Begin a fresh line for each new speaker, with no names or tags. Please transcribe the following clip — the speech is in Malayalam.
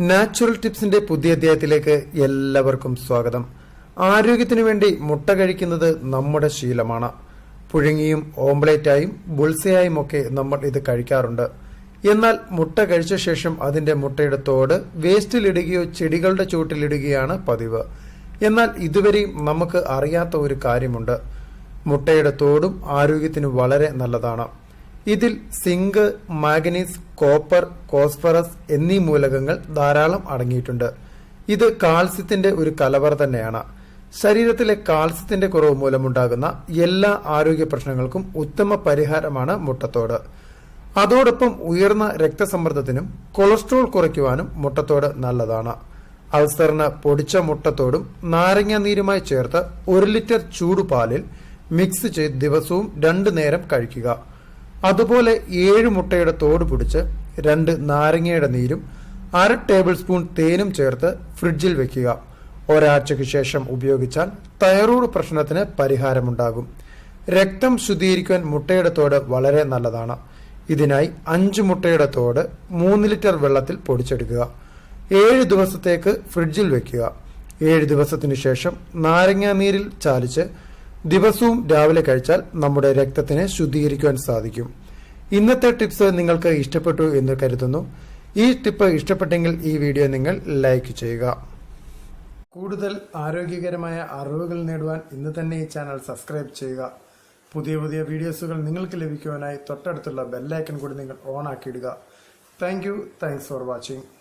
നാച്ചുറൽ ടിപ്സിന്റെ പുതിയ അധ്യായത്തിലേക്ക് എല്ലാവർക്കും സ്വാഗതം. ആരോഗ്യത്തിനു വേണ്ടി മുട്ട കഴിക്കുന്നത് നമ്മുടെ ശീലമാണ്. പുഴുങ്ങിയും ഓംപ്ലേറ്റായും ബുൾസയായും ഒക്കെ നമ്മൾ ഇത് കഴിക്കാറുണ്ട്. എന്നാൽ മുട്ട കഴിച്ച ശേഷം അതിന്റെ മുട്ടയുടെ തോട് വേസ്റ്റിലിടുകയോ ചെടികളുടെ ചൂട്ടിലിടുകയാണ് പതിവ്. എന്നാൽ ഇതുവരെയും നമുക്ക് അറിയാത്ത ഒരു കാര്യമുണ്ട്. മുട്ടയുടെ തോടും ആരോഗ്യത്തിന് വളരെ നല്ലതാണ്. ഇതിൽ സിങ്ക് മാഗ്നീസ് കോപ്പർ കോസ്ഫറസ് എന്നീ മൂലകങ്ങൾ ധാരാളം അടങ്ങിയിട്ടുണ്ട്. ഇത് കാൽസ്യത്തിന്റെ ഒരു കലവറ തന്നെയാണ്. ശരീരത്തിലെ കാൽസ്യത്തിന്റെ കുറവ് മൂലമുണ്ടാകുന്ന എല്ലാ ആരോഗ്യ പ്രശ്നങ്ങൾക്കും ഉത്തമ പരിഹാരമാണ് മുട്ടത്തോട്. അതോടൊപ്പം ഉയർന്ന രക്തസമ്മർദ്ദത്തിനും കൊളസ്ട്രോൾ കുറയ്ക്കുവാനും മുട്ടത്തോട് നല്ലതാണ്. അൾസറിന് പൊടിച്ച മുട്ടത്തോടും നാരങ്ങ നീരുമായി ചേർത്ത് ഒരു ലിറ്റർ ചൂടുപാലിൽ മിക്സ് ചെയ്ത് ദിവസവും രണ്ടു നേരം കഴിക്കുക. അതുപോലെ ഏഴ് മുട്ടയുടെ തോട് പിടിച്ച് രണ്ട് നാരങ്ങയുടെ നീരും അര ടേബിൾ സ്പൂൺ തേനും ചേർത്ത് ഫ്രിഡ്ജിൽ വെക്കുക. ഒരാഴ്ചയ്ക്ക് ശേഷം ഉപയോഗിച്ചാൽ തൈറോയ്ഡ് പ്രശ്നത്തിന് പരിഹാരമുണ്ടാകും. രക്തം ശുദ്ധീകരിക്കാൻ മുട്ടയുടെ തോട് വളരെ നല്ലതാണ്. ഇതിനായി അഞ്ച് മുട്ടയുടെ തോട് മൂന്ന് ലിറ്റർ വെള്ളത്തിൽ പൊടിച്ചെടുക്കുക. ഏഴ് ദിവസത്തേക്ക് ഫ്രിഡ്ജിൽ വെക്കുക. ഏഴ് ദിവസത്തിനു ശേഷം നാരങ്ങാ നീരിൽ ചാലിച്ച് ദിവസവും രാവിലെ കഴിച്ചാൽ നമ്മുടെ രക്തത്തിനെ ശുദ്ധീകരിക്കുവാൻ സാധിക്കും. ഇന്നത്തെ ടിപ്സ് നിങ്ങൾക്ക് ഇഷ്ടപ്പെട്ടു എന്ന് കരുതുന്നു. ഈ ടിപ്പ് ഇഷ്ടപ്പെട്ടെങ്കിൽ ഈ വീഡിയോ നിങ്ങൾ ലൈക്ക് ചെയ്യുക. കൂടുതൽ ആരോഗ്യകരമായ അറിവുകൾ നേടുവാൻ ഇന്ന് തന്നെ ഈ ചാനൽ സബ്സ്ക്രൈബ് ചെയ്യുക. പുതിയ പുതിയ വീഡിയോസുകൾ നിങ്ങൾക്ക് ലഭിക്കുവാനായി തൊട്ടടുത്തുള്ള ബെല്ലൈക്കൺ കൂടി നിങ്ങൾ on ആക്കിയിടുക. Thank you. Thanks for watching.